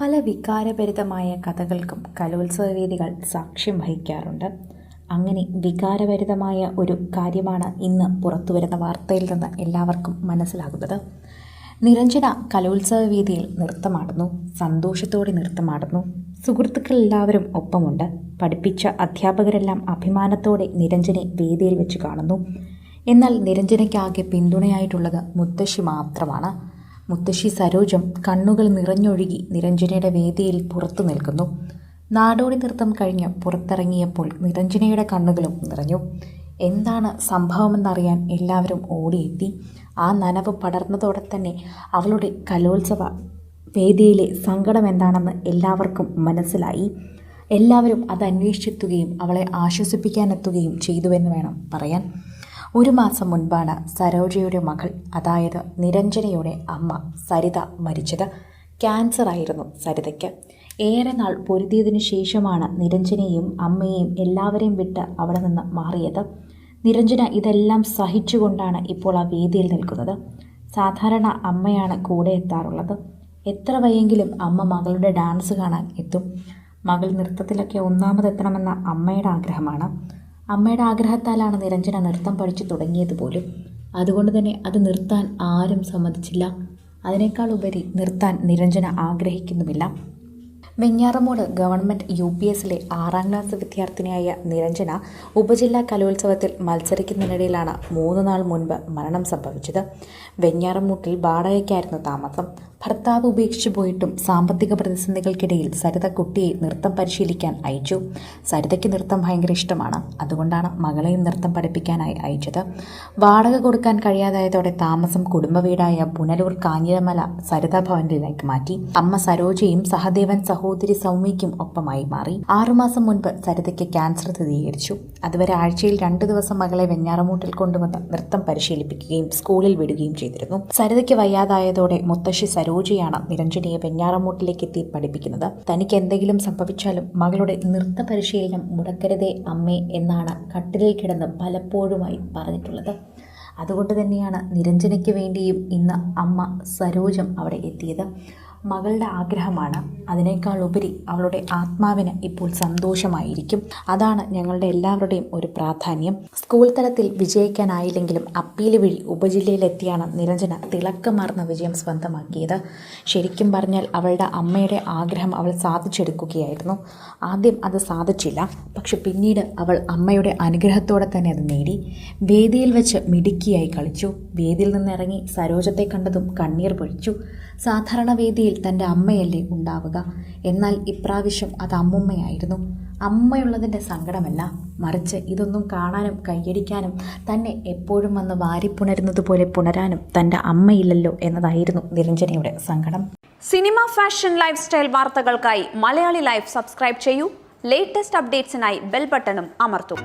പല വികാരഭരിതമായ കഥകൾക്കും കലോത്സവ വേദികൾ സാക്ഷ്യം വഹിക്കാറുണ്ട്. അങ്ങനെ വികാരഭരിതമായ ഒരു കാര്യമാണ് ഇന്ന് പുറത്തു വരുന്ന വാർത്തയിൽ നിന്ന് എല്ലാവർക്കും മനസ്സിലാകുന്നത്. നിരഞ്ജന കലോത്സവ വേദിയിൽ നൃത്തമാടുന്നു സന്തോഷത്തോടെ നൃത്തമാടുന്നു. സുഹൃത്തുക്കൾ എല്ലാവരും ഒപ്പമുണ്ട്. പഠിപ്പിച്ച അധ്യാപകരെല്ലാം അഭിമാനത്തോടെ നിരഞ്ജനെ വേദിയിൽ വെച്ച് കാണുന്നു. എന്നാൽ നിരഞ്ജനയ്ക്കാകെ പിന്തുണയായിട്ടുള്ളത് മുത്തശ്ശി മാത്രമാണ്. മുത്തശ്ശി സരോജം കണ്ണുകൾ നിറഞ്ഞൊഴുകി നിരഞ്ജനയുടെ വേദിയിൽ പുറത്തു നിൽക്കുന്നു. നാടോടി നൃത്തം കഴിഞ്ഞ് പുറത്തിറങ്ങിയപ്പോൾ നിരഞ്ജനയുടെ കണ്ണുകളും നിറഞ്ഞു. എന്താണ് സംഭവമെന്നറിയാൻ എല്ലാവരും ഓടിയെത്തി. ആ നനവ് പടർന്നതോടെ തന്നെ അവളുടെ കലോത്സവ വേദിയിലെ സങ്കടം എന്താണെന്ന് എല്ലാവർക്കും മനസ്സിലായി. എല്ലാവരും അത് അന്വേഷിച്ചെത്തുകയും അവളെ ആശ്വസിപ്പിക്കാനെത്തുകയും ചെയ്തുവെന്ന് വേണം പറയാൻ. ഒരു മാസം മുൻപാണ് സരോജയുടെ മകൾ അതായത് നിരഞ്ജനയുടെ അമ്മ സരിത മരിച്ചത്. ക്യാൻസർ ആയിരുന്നു സരിതയ്ക്ക്. ഏറെ നാൾ പൊരുതിയതിനു ശേഷമാണ് നിരഞ്ജനയും അമ്മയെയും എല്ലാവരെയും വിട്ട് അവിടെ നിന്ന് മാറിയത്. നിരഞ്ജന ഇതെല്ലാം സഹിച്ചുകൊണ്ടാണ് ഇപ്പോൾ ആ വേദിയിൽ നിൽക്കുന്നത്. സാധാരണ അമ്മയാണ് കൂടെ എത്താറുള്ളത്. എത്ര വയ്യെങ്കിലും അമ്മ മകളുടെ ഡാൻസ് കാണാൻ എത്തും. മകൾ നൃത്തത്തിലൊക്കെ ഒന്നാമതെത്തണമെന്ന അമ്മയുടെ ആഗ്രഹമാണ്. അമ്മയുടെ ആഗ്രഹത്താലാണ് നിരഞ്ജന നൃത്തം പഠിച്ചു തുടങ്ങിയത് പോലും. അതുകൊണ്ട് തന്നെ അത് നിർത്താൻ ആരും സമ്മതിച്ചില്ല. അതിനേക്കാൾ ഉപരി നിർത്താൻ നിരഞ്ജന ആഗ്രഹിക്കുന്നുമില്ല. വെഞ്ഞാറമൂട് ഗവൺമെന്റ് യു പി എസിലെ ആറാം ക്ലാസ് വിദ്യാർത്ഥിനിയായ നിരഞ്ജന ഉപജില്ലാ കലോത്സവത്തിൽ മത്സരിക്കുന്നതിനിടയിലാണ് മൂന്ന് നാൾ മുൻപ് മരണം സംഭവിച്ചത്. വെഞ്ഞാറമൂട്ടിൽ വാടകയ്ക്കായിരുന്നു താമസം. ഭർത്താവ് ഉപേക്ഷിച്ചു പോയിട്ടും സാമ്പത്തിക പ്രതിസന്ധികൾക്കിടയിൽ സരിത കുട്ടിയെ നൃത്തം പരിശീലിക്കാൻ അയച്ചു. സരിതയ്ക്ക് നൃത്തം ഭയങ്കര ഇഷ്ടമാണ്. അതുകൊണ്ടാണ് മകളെയും നൃത്തം പഠിപ്പിക്കാനായി അയച്ചത്. വാടക കൊടുക്കാൻ കഴിയാതായതോടെ താമസം കുടുംബ വീടായ പുനലൂർ കാഞ്ഞിരമല സരിത ഭവനിലേക്ക് മാറ്റി. അമ്മ സരോജയും സഹദേവൻ സഹോദരി സൗമ്യയ്ക്കും ഒപ്പമായി മാറി. ആറുമാസം മുൻപ് സരിതയ്ക്ക് ക്യാൻസർ സ്ഥിരീകരിച്ചു. അതുവരെ ആഴ്ചയിൽ രണ്ടു ദിവസം മകളെ വെഞ്ഞാറമൂട്ടിൽ കൊണ്ടുവന്ന് നൃത്തം പരിശീലിപ്പിക്കുകയും സ്കൂളിൽ വിടുകയും ചെയ്തിരുന്നു. സരിതയ്ക്ക് വയ്യാതായതോടെ മുത്തശ്ശി സരോജയാണ് നിരഞ്ജനിയെ വെഞ്ഞാറമൂട്ടിലേക്ക് എത്തി പഠിപ്പിക്കുന്നത്. തനിക്ക് എന്തെങ്കിലും സംഭവിച്ചാലും മകളുടെ നൃത്ത പരിശീലനം മുടക്കരുതേ അമ്മേ എന്നാണ് കട്ടിലിൽ കിടന്ന് പലപ്പോഴുമായി പറഞ്ഞിട്ടുള്ളത്. അതുകൊണ്ട് തന്നെയാണ് നിരഞ്ജനയ്ക്ക് വേണ്ടിയും ഇന്ന് അമ്മ സരോജം അവിടെ എത്തിയത്. മകളുടെ ആഗ്രഹമാണ്. അതിനേക്കാൾ ഉപരി അവളുടെ ആത്മാവിന് ഇപ്പോൾ സന്തോഷമായിരിക്കും. അതാണ് ഞങ്ങളുടെ എല്ലാവരുടെയും ഒരു പ്രാധാന്യം. സ്കൂൾ തലത്തിൽ വിജയിക്കാനായില്ലെങ്കിലും അപ്പീൽ വഴി ഉപജില്ലയിലെത്തിയാണ് നിരഞ്ജന തിളക്കമാർന്ന വിജയം സ്വന്തമാക്കിയത്. ശരിക്കും പറഞ്ഞാൽ അവളുടെ അമ്മയുടെ ആഗ്രഹം അവൾ സാധിച്ചെടുക്കുകയായിരുന്നു. ആദ്യം അത് സാധിച്ചില്ല. പക്ഷെ പിന്നീട് അവൾ അമ്മയുടെ അനുഗ്രഹത്തോടെ തന്നെ അത് നേടി. വേദിയിൽ വെച്ച് മിടുക്കിയായി കളിച്ചു. വേദിയിൽ നിന്നിറങ്ങി സരോജത്തെ കണ്ടതും കണ്ണീർ പൊഴിച്ചു. സാധാരണ വേദിയിൽ തന്റെ അമ്മയല്ലേ ഉണ്ടാവുക? എന്നാൽ ഇപ്രാവശ്യം അത് അമ്മുമ്മയായിരുന്നു. അമ്മയുള്ളതിന്റെ സങ്കടമല്ല. മറിച്ച് ഇതൊന്നും കാണാനും കൈയടിക്കാനും തന്നെ എപ്പോഴും വന്ന് വാരിപ്പുണരുന്നത് പോലെ പുണരാനും തന്റെ അമ്മയില്ലല്ലോ എന്നതായിരുന്നു നിരഞ്ജനയുടെ സങ്കടം. സിനിമ ഫാഷൻ ലൈഫ് സ്റ്റൈൽ വാർത്തകൾക്കായി മലയാളി ലൈഫ് സബ്സ്ക്രൈബ് ചെയ്യൂ. ലേറ്റസ്റ്റ് അപ്ഡേറ്റ്സിനായി ബെൽ ബട്ടണും അമർത്തും.